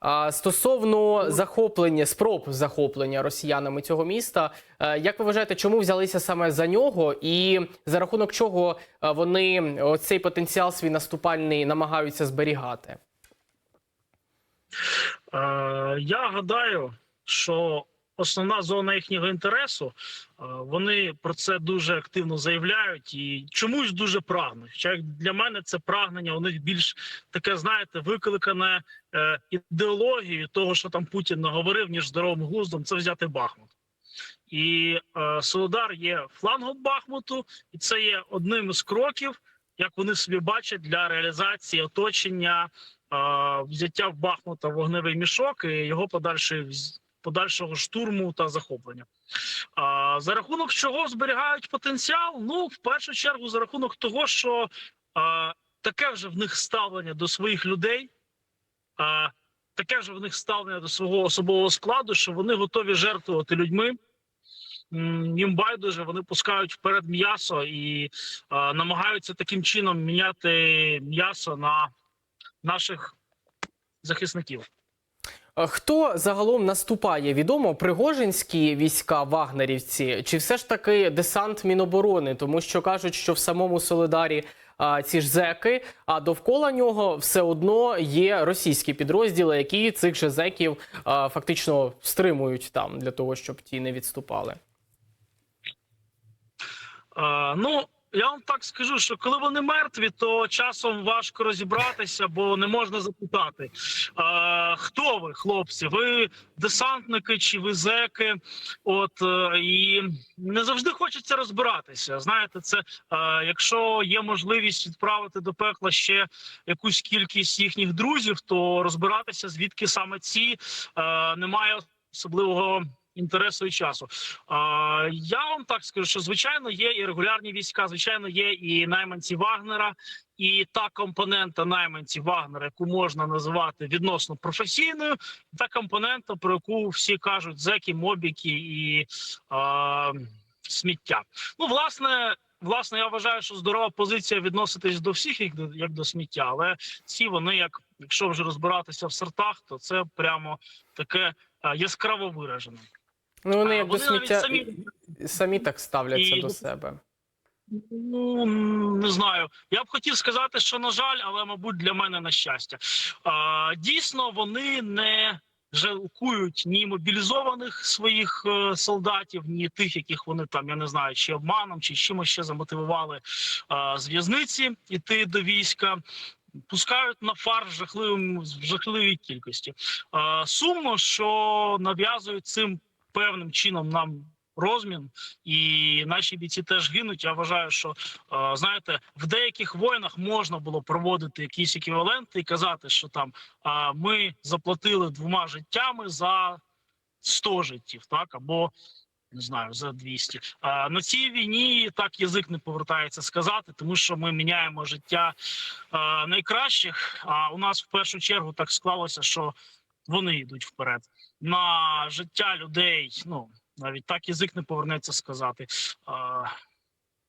А стосовно захоплення спроб захоплення росіянами цього міста, е, як ви вважаєте, чому взялися саме за нього, і за рахунок чого е, вони цей потенціал свій наступальний намагаються зберігати? Е, я гадаю, що основна зона їхнього інтересу, е, вони про це дуже активно заявляють і чомусь дуже прагнуть. Хоча для мене це прагнення у них більш таке, знаєте, викликане е, ідеологією того, що там Путін наговорив, ніж здоровим глуздом, це взяти Бахмут. І е, Солодар є флангом Бахмуту, і це є одним із кроків, як вони собі бачать для реалізації оточення а, взяття в Бахмута вогневий мішок і його подальшої подальшого штурму та захоплення. А, за рахунок чого зберігають потенціал? Ну, в першу чергу, за рахунок того, що а, таке вже в них ставлення до своїх людей, а, таке вже в них ставлення до свого особового складу, що вони готові жертвувати людьми. Їм байдуже, вони пускають вперед м'ясо і а, намагаються таким чином міняти м'ясо на наших захисників. Е, Хто загалом наступає? Відомо Пригожинські війська вагнерівці, чи все ж таки десант Міноборони? Тому що кажуть, що в самому Солидарі а, ці ж зеки, а довкола нього все одно є російські підрозділи, які цих же зеків а, фактично стримують там для того, щоб ті не відступали. Е, ну я вам так скажу, що коли вони мертві, то часом важко розібратися, бо не можна запитати, е, хто ви, хлопці? Ви десантники чи ви зеки? От е, і не завжди хочеться розбиратися. Знаєте, це е, якщо є можливість відправити до пекла ще якусь кількість їхніх друзів, то розбиратися звідки саме ці е, немає особливого інтересу і часу. А, я вам так скажу, що звичайно є і регулярні війська, звичайно, є і найманці Вагнера, і та компонента найманців Вагнера, яку можна називати відносно професійною, та компонента, про яку всі кажуть зеки, мобіки і а, сміття. Ну, власне. Власне, я вважаю, що здорова позиція відноситись до всіх як до, як до сміття, але ці вони, як якщо вже розбиратися в сортах, то це прямо таке яскраво виражене. Ну вони А, як до вони сміття самі самі так ставляться І- до себе. Ну не знаю. Я б хотів сказати, що на жаль, але мабуть для мене на щастя. А, дійсно, вони не жалкують ні мобілізованих своїх е, солдатів, ні тих, яких вони там я не знаю, чи обманом, чи чимось ще замотивували з в'язниці іти до війська. Пускають на фар в жахливому в жахливій кількості. А, сумно, що нав'язують цим певним чином нам розмін, і наші бійці теж гинуть. Я вважаю, що е, знаєте, в деяких воїнах можна було проводити якісь еквіваленти і казати, що там е, ми заплатили двома життями за 100 життів, так або не знаю за 200. А на цій війні так язик не повертається сказати, тому що ми міняємо життя е, найкращих. А у нас в першу чергу так склалося, що вони йдуть вперед на життя людей. Ну навіть так язик не повернеться сказати. А,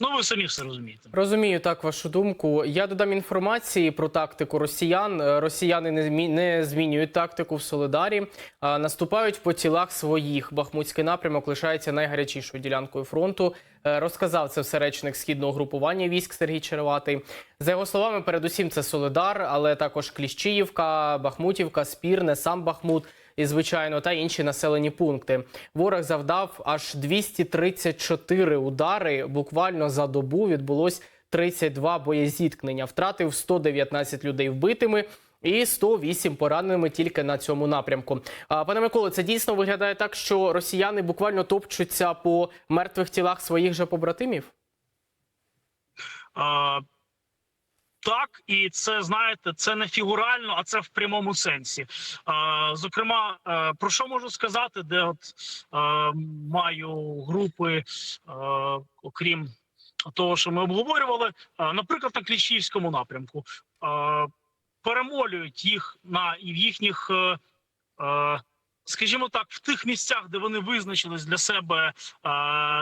ну ви самі все розумієте. Розумію так вашу думку. Я додам інформації про тактику росіян. Е, Росіяни не змінюють тактику в Солидарі, а наступають по тілах своїх. Бахмутський напрямок лишається найгарячішою ділянкою фронту. Е, Розказав це все речник східного групування військ Сергій Череватий. За його словами, передусім це Солидар, але також Кліщіївка, Бахмутівка, Спірне, сам Бахмут. І звичайно, та інші населені пункти. Ворог завдав аж 234 удари. Буквально за добу відбулось 32 боєзіткнення. Втратив 119 людей вбитими. І 108 пораненими тільки на цьому напрямку. Пане Миколо, це дійсно виглядає так, що росіяни буквально топчуться по мертвих тілах своїх же побратимів. Так, і це знаєте, це не фігурально, а це в прямому сенсі. Зокрема, е, про що можу сказати, де от е, маю групи, е, окрім того, що ми обговорювали, наприклад, на Кліщівському напрямку. Перемолюють їх на і в їхніх, скажімо так, в тих місцях, де вони визначились для себе е,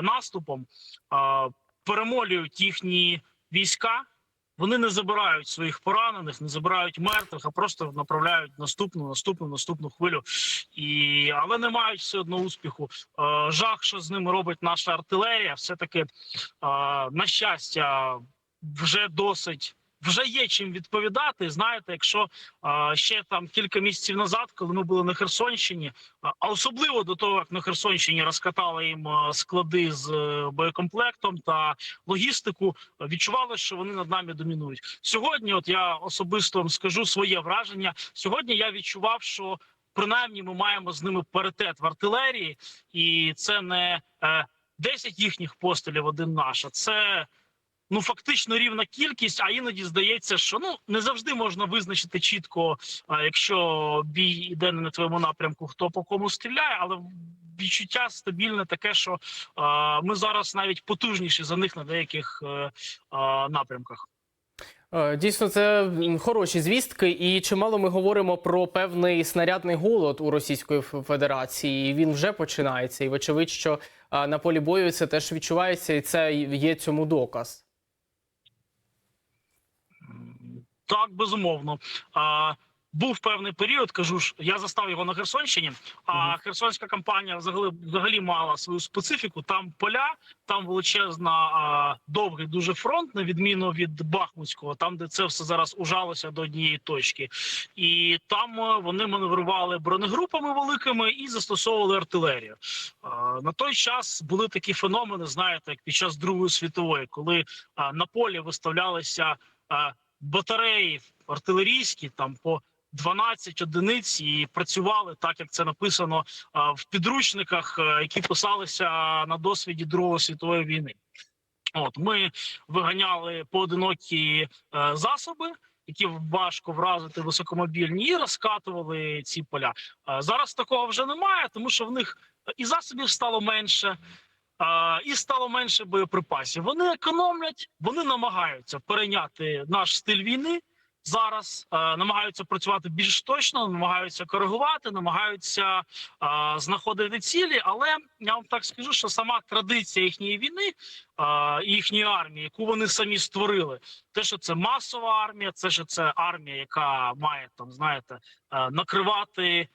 наступом, е, перемолюють їхні війська. Вони не забирають своїх поранених, не забирають мертвих, а просто направляють наступну, наступну, наступну хвилю. І але не мають все одно успіху. Е, жах, що з ними робить наша артилерія, все таки е, на щастя, вже досить. Вже є чим відповідати. Знаєте, якщо е, ще там кілька місяців назад, коли ми були на Херсонщині, а- особливо до того, як на Херсонщині розкатали їм е, склади з е, боєкомплектом та логістику, е, відчували, що вони над нами домінують. Сьогодні, от я особисто вам скажу своє враження. Сьогодні я відчував, що принаймні ми маємо з ними паритет в артилерії, і це не е, 10 їхніх пострілів, один наш, а це. Ну, фактично рівна кількість, а іноді здається, що ну не завжди можна визначити чітко, а, якщо бій іде не на твоєму напрямку, хто по кому стріляє, але відчуття стабільне таке, що а, ми зараз навіть потужніші за них на деяких е, напрямках. Е, Дійсно, це хороші звістки, і чимало ми говоримо про певний снарядний голод у Російської Федерації. Він вже починається. І вочевидь, що е, на полі бою це теж відчувається, і це є цьому доказ. Так, безумовно. А, був певний період, кажу ж, я застав його на Херсонщині. А. Херсонська кампанія взагалі взагалі мала свою специфіку. Там поля, там величезна а, довгий дуже фронт, на відміну від Бахмутського, там де це все зараз ужалося до однієї точки, і там е, вони маневрували бронегрупами великими і застосовували артилерію. А, на той час були такі феномени, знаєте, як під час Другої світової, коли а, на полі виставлялися. Батареї артилерійські там по 12 одиниць і працювали так, як це написано в підручниках, е, які писалися на досвіді Другої світової війни. От ми виганяли поодинокі е, засоби. Які важко вразити високомобільні, і розкатували ці поля. Е, Зараз такого вже немає, тому що в них і засобів стало менше, і стало менше боєприпасів. Вони економлять, вони намагаються перейняти наш стиль війни. Зараз е, намагаються працювати більш точно, намагаються коригувати, намагаються е, знаходити цілі. Але я вам так скажу, що сама традиція їхньої війни, е, і їхньої армії, яку вони самі створили, те, що це масова армія, це що це армія, яка має там, знаєте, накривати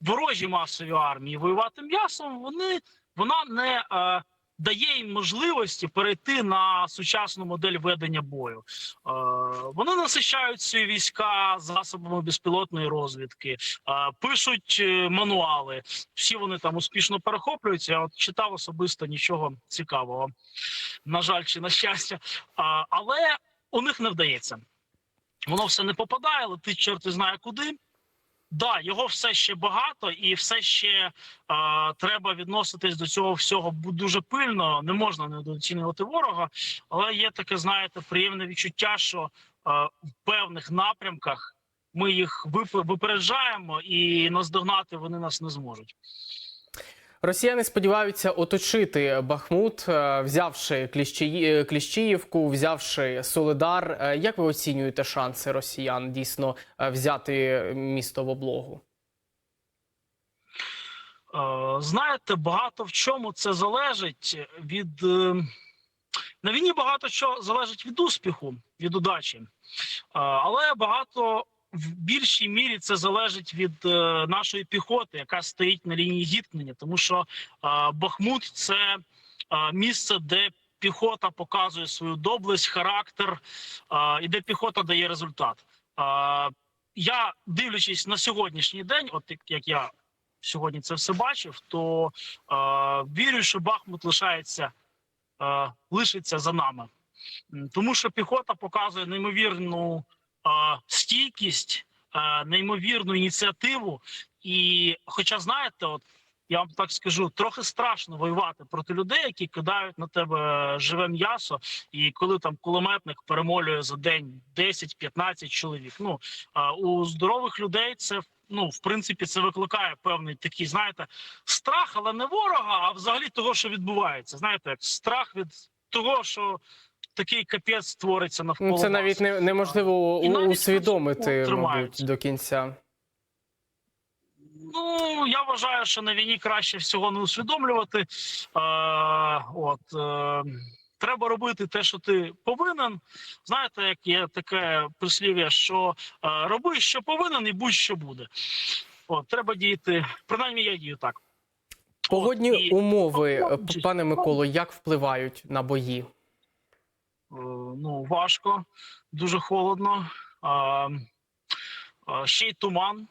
ворожі масові армії, воювати м'ясом. Вони вона не е, дає їм можливості перейти на сучасну модель ведення бою. Е, вони насичають ці війська засобами безпілотної розвідки, е, пишуть е, мануали. Всі вони там успішно перехоплюються. Я от читав особисто нічого цікавого. На жаль, чи на щастя, Е, але у них не вдається. Воно все не попадає, летить чорти знає куди. Да, його все ще багато, і все ще е, треба відноситись до цього всього дуже пильно. Не можна недооцінювати ворога, але є таке, знаєте, приємне відчуття, що е, в певних напрямках ми їх вип- випереджаємо, і наздогнати вони нас не зможуть. Росіяни сподіваються оточити Бахмут, е, взявши Кліщі- е, Кліщіївку, взявши Солидар. Е, Як ви оцінюєте шанси росіян дійсно взяти місто в облогу? Знаєте, багато в чому це залежить від на війні. Багато що залежить від успіху, від удачі, але багато в більшій мірі це залежить від е, нашої піхоти, яка стоїть на лінії зіткнення, тому що е, Бахмут це е, місце, де піхота показує свою доблесть, характер і де піхота дає результат. Я дивлячись на сьогоднішній день, от як- я сьогодні це все бачив, то е, вірю, що Бахмут лишається е, лишиться за нами, тому що піхота показує неймовірну стійкість, неймовірну ініціативу. І, хоча знаєте, от я вам так скажу, трохи страшно воювати проти людей, які кидають на тебе живе м'ясо, і коли там кулеметник перемолює за день 10-15 чоловік. Ну у здорових людей це ну в принципі це викликає певний такий, знаєте, страх, але не ворога, а взагалі того, що відбувається. Знаєте, як страх від того, що такий капець створиться навколо. Ну, це нас. навіть не, неможливо І у- навіть усвідомити, мабуть, до кінця. Ну я вважаю, що на війні краще всього не усвідомлювати. Е, от е, треба робити те, що ти повинен. Знаєте, як є таке прислів'я, що е, роби, що повинен, і будь-що буде. От, треба діяти. Принаймні, я дію так. Погодні От, і- умови, е, пане Миколо, як впливають на бої? Е, ну, важко, дуже холодно. Ще й туман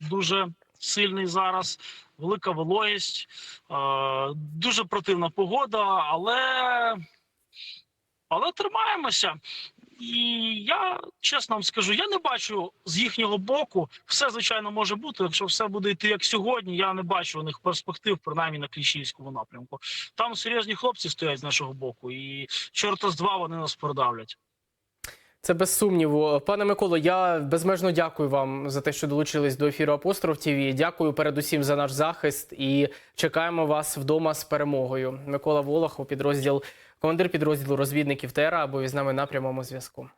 дуже сильний зараз, велика вологість, дуже противна погода, але, але тримаємося. І я чесно вам скажу, я не бачу з їхнього боку. Все звичайно може бути. Якщо все буде йти як сьогодні, я не бачу у них перспектив, принаймні на Кліщівському напрямку. Там серйозні хлопці стоять з нашого боку, і чорта з два вони нас продавлять. Це без сумніву. Пане Миколо, я безмежно дякую вам за те, що долучились до ефіру Апостроф ТВ. Дякую передусім за наш захист і чекаємо вас вдома з перемогою. Микола Волохов, підрозділ, командир підрозділу розвідників ТРА був із нами на прямому зв'язку.